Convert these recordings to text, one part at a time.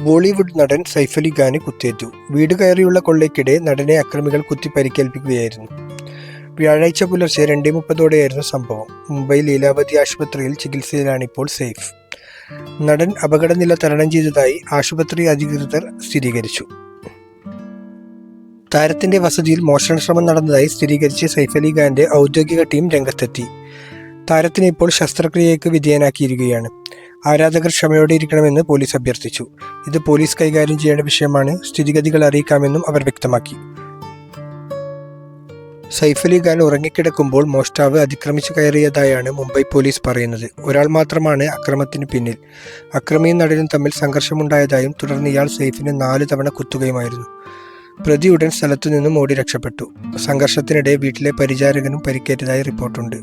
ബോളിവുഡ് നടൻ സൈഫ് അലി ഖാന് കുത്തേറ്റു. വീട് കയറിയുള്ള കൊള്ളയ്ക്കിടെ നടനെ അക്രമികൾ കുത്തി പരിക്കേൽപ്പിക്കുകയായിരുന്നു. വ്യാഴാഴ്ച പുലർച്ചെ രണ്ടേ മുപ്പതോടെയായിരുന്നു സംഭവം. മുംബൈ ലീലാവതി ആശുപത്രിയിൽ ചികിത്സയിലാണിപ്പോൾ സേഫ്. നടൻ അപകടനില തരണം ചെയ്തതായി ആശുപത്രി അധികൃതർ സ്ഥിരീകരിച്ചു. താരത്തിന്റെ വസതിയിൽ മോഷണശ്രമം നടന്നതായി സ്ഥിരീകരിച്ച് സൈഫ് അലി ഖാന്റെ ഔദ്യോഗിക ടീം രംഗത്തെത്തി. താരത്തിനെ ഇപ്പോൾ ശസ്ത്രക്രിയയ്ക്ക് വിധേയനാക്കിയിരിക്കുകയാണ്. ആരാധകർ ക്ഷമയോടെ ഇരിക്കണമെന്ന് പോലീസ് അഭ്യർത്ഥിച്ചു. ഇത് പോലീസ് കൈകാര്യം ചെയ്യേണ്ട വിഷയമാണ് സ്ഥിതിഗതികൾ അറിയിക്കാമെന്നും അവർ വ്യക്തമാക്കി. സൈഫ് അലി ഖാൻ ഉറങ്ങിക്കിടക്കുമ്പോൾ മോഷ്ടാവ് അതിക്രമിച്ചു കയറിയതായാണ് മുംബൈ പോലീസ് പറയുന്നത്. ഒരാൾ മാത്രമാണ് അക്രമത്തിന് പിന്നിൽ. അക്രമിയും നടനും തമ്മിൽ സംഘർഷമുണ്ടായതായും തുടർന്ന് ഇയാൾ സൈഫിനെ നാല് തവണ കുത്തുകയുമായിരുന്നു. പ്രതി ഉടൻ സ്ഥലത്തു നിന്നും ഓടി രക്ഷപ്പെട്ടു. സംഘർഷത്തിനിടെ വീട്ടിലെ പരിചാരകനും പരിക്കേറ്റതായി റിപ്പോർട്ടുണ്ട്.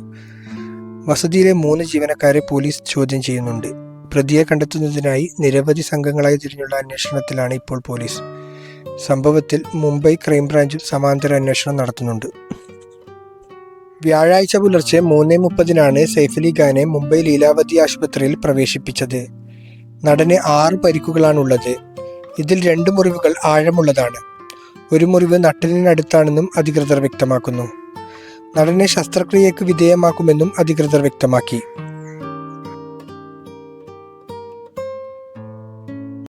വസതിയിലെ മൂന്ന് ജീവനക്കാരെ പോലീസ് ചോദ്യം ചെയ്യുന്നുണ്ട്. പ്രതിയെ കണ്ടെത്തുന്നതിനായി നിരവധി സംഘങ്ങളായി തിരിഞ്ഞുള്ള അന്വേഷണത്തിലാണ് ഇപ്പോൾ പോലീസ്. സംഭവത്തിൽ മുംബൈ ക്രൈംബ്രാഞ്ചും സമാന്തര അന്വേഷണം നടത്തുന്നുണ്ട്. വ്യാഴാഴ്ച പുലർച്ചെ മൂന്ന് മുപ്പതിനാണ് സൈഫലി ഖാനെ മുംബൈ ലീലാവതി ആശുപത്രിയിൽ പ്രവേശിപ്പിച്ചത്. നടന് ആറ് പരിക്കുകളാണുള്ളത്. ഇതിൽ രണ്ട് മുറിവുകൾ ആഴമുള്ളതാണ്. ഒരു മുറിവ് നട്ടലിനടുത്താണെന്നും അധികൃതർ വ്യക്തമാക്കുന്നു. നടനെ ശസ്ത്രക്രിയക്ക് വിധേയമാക്കുമെന്നും അധികൃതർ വ്യക്തമാക്കി.